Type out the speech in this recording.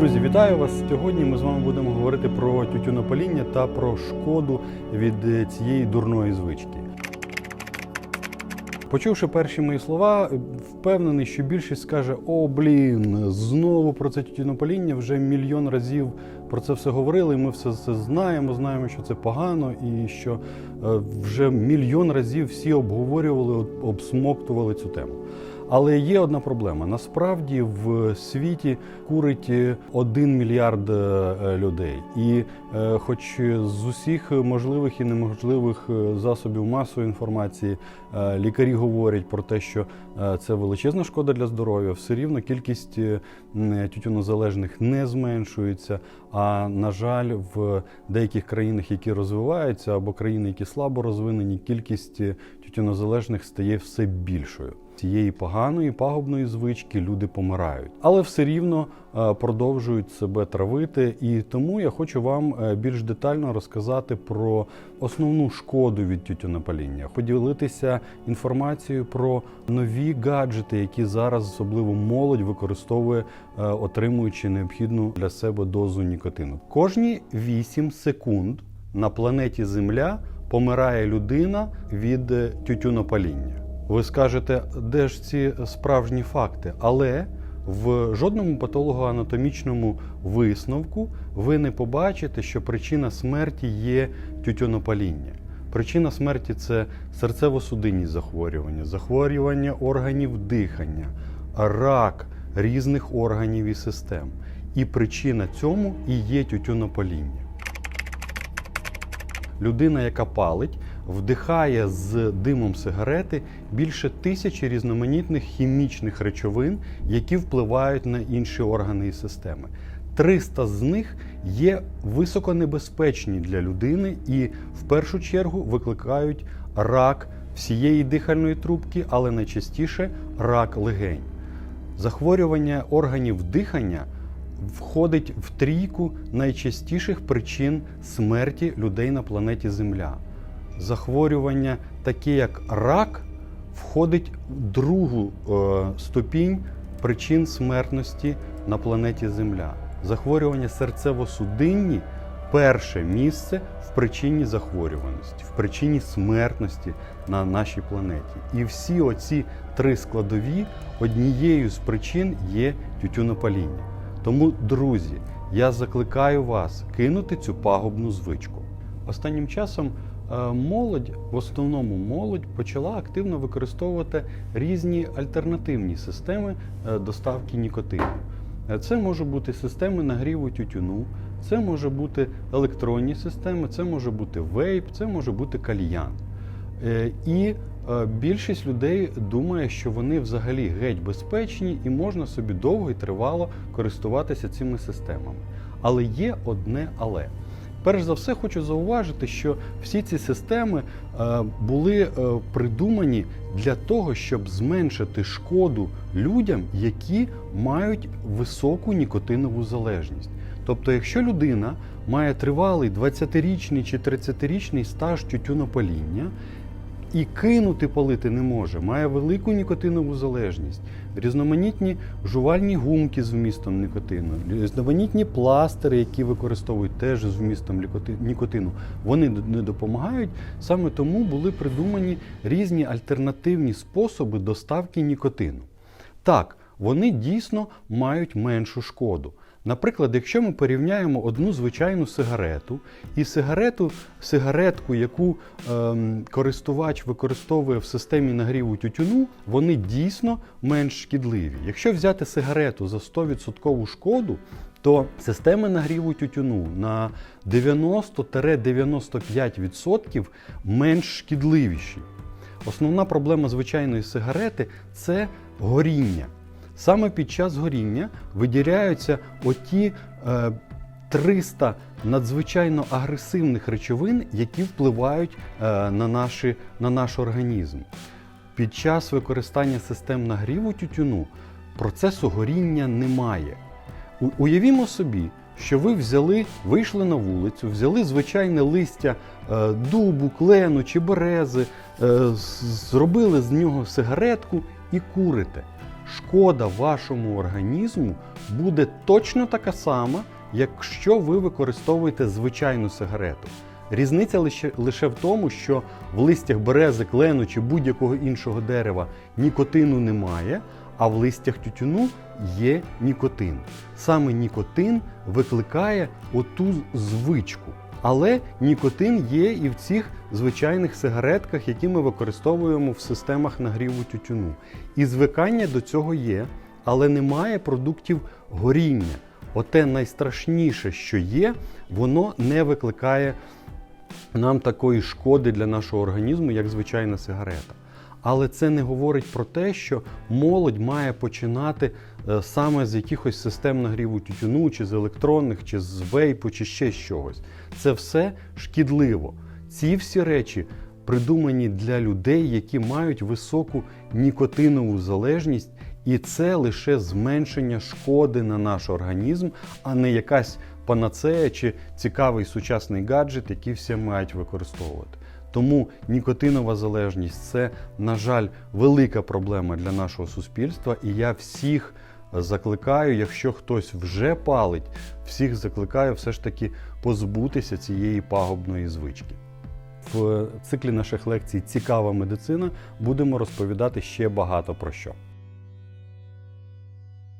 Друзі, вітаю вас! Сьогодні ми з вами будемо говорити про тютюнопаління та про шкоду від е, цієї дурної звички. Почувши перші мої слова, впевнений, що більшість скаже: О, блін, знову про це тютюнопаління вже мільйон разів про це все говорили. і Ми все це знаємо, знаємо, що це погано, і що е, вже мільйон разів всі обговорювали, обсмоктували цю тему. Але є одна проблема. Насправді в світі курить один мільярд е, людей, і е, хоч з усіх можливих і неможливих е, засобів масової інформації е, лікарі говорять про те, що е, це величезна шкода для здоров'я, все рівно кількість е, тютюнозалежних не зменшується. А на жаль, в деяких країнах, які розвиваються, або країни, які слабо розвинені, кількість е, тютюнозалежних стає все більшою. Цієї поганої пагубної звички люди помирають, але все рівно е, продовжують себе травити. І тому я хочу вам е, більш детально розказати про основну шкоду від тютюнопаління, поділитися інформацією про нові гаджети, які зараз особливо молодь використовує, е, отримуючи необхідну для себе дозу нікотину. Кожні 8 секунд на планеті Земля помирає людина від е, тютюнопаління. Ви скажете, де ж ці справжні факти? Але в жодному патологоанатомічному висновку ви не побачите, що причина смерті є тютюнопаління. Причина смерті це серцево-судинні захворювання, захворювання органів дихання, рак різних органів і систем. І причина цьому і є тютюнопаління. Людина, яка палить, вдихає з димом сигарети більше тисячі різноманітних хімічних речовин, які впливають на інші органи і системи. 300 з них є високонебезпечні для людини і в першу чергу викликають рак всієї дихальної трубки, але найчастіше рак легень. Захворювання органів дихання входить в трійку найчастіших причин смерті людей на планеті Земля. Захворювання, таке як рак, входить в другу е, ступінь причин смертності на планеті Земля. Захворювання серцево-судинні перше місце в причині захворюваності, в причині смертності на нашій планеті. І всі оці три складові однією з причин є тютюнопаління. Тому, друзі, я закликаю вас кинути цю пагубну звичку. Останнім часом е, молодь, в основному молодь, почала активно використовувати різні альтернативні системи е, доставки нікотину. Е, Це може бути системи нагріву тютюну, це може бути електронні системи, це може бути вейп, це може бути кальян. І більшість людей думає, що вони взагалі геть безпечні і можна собі довго і тривало користуватися цими системами. Але є одне але. Перш за все, хочу зауважити, що всі ці системи е, були е, придумані для того, щоб зменшити шкоду людям, які мають високу нікотинову залежність. Тобто, якщо людина має тривалий 20-річний чи 30-річний стаж тютюнопаління, і кинути палити не може, має велику нікотинову залежність, різноманітні жувальні гумки з вмістом нікотину, різноманітні пластири, які використовують теж з вмістом нікотину, вони не допомагають. Саме тому були придумані різні альтернативні способи доставки нікотину. Так, вони дійсно мають меншу шкоду. Наприклад, якщо ми порівняємо одну звичайну сигарету і сигарету, сигаретку, яку ем, користувач використовує в системі нагріву тютюну, вони дійсно менш шкідливі. Якщо взяти сигарету за 100% шкоду, то системи нагріву тютюну на 90-95% менш шкідливіші. Основна проблема звичайної сигарети це горіння. Саме під час горіння виділяються оті е, 300 надзвичайно агресивних речовин, які впливають е, на, наші, на наш організм. Під час використання систем нагріву тютюну процесу горіння немає. Уявімо собі, що ви взяли, вийшли на вулицю, взяли звичайне листя е, дубу, клену чи берези, е, зробили з нього сигаретку і курите. Шкода вашому організму буде точно така сама, якщо ви використовуєте звичайну сигарету. Різниця лише, лише в тому, що в листях берези, клену чи будь-якого іншого дерева нікотину немає, а в листях тютюну є нікотин. Саме нікотин викликає оту звичку. Але нікотин є і в цих звичайних сигаретках, які ми використовуємо в системах нагріву тютюну. І звикання до цього є, але немає продуктів горіння. Оте найстрашніше, що є, воно не викликає нам такої шкоди для нашого організму, як звичайна сигарета. Але це не говорить про те, що молодь має починати е, саме з якихось систем нагріву тютюну, чи з електронних, чи з вейпу, чи ще з чогось. Це все шкідливо. Ці всі речі придумані для людей, які мають високу нікотинову залежність, і це лише зменшення шкоди на наш організм, а не якась панацея чи цікавий сучасний гаджет, який всі мають використовувати. Тому нікотинова залежність це, на жаль, велика проблема для нашого суспільства, і я всіх закликаю, якщо хтось вже палить, всіх закликаю все ж таки позбутися цієї пагубної звички. В циклі наших лекцій Цікава медицина будемо розповідати ще багато про що.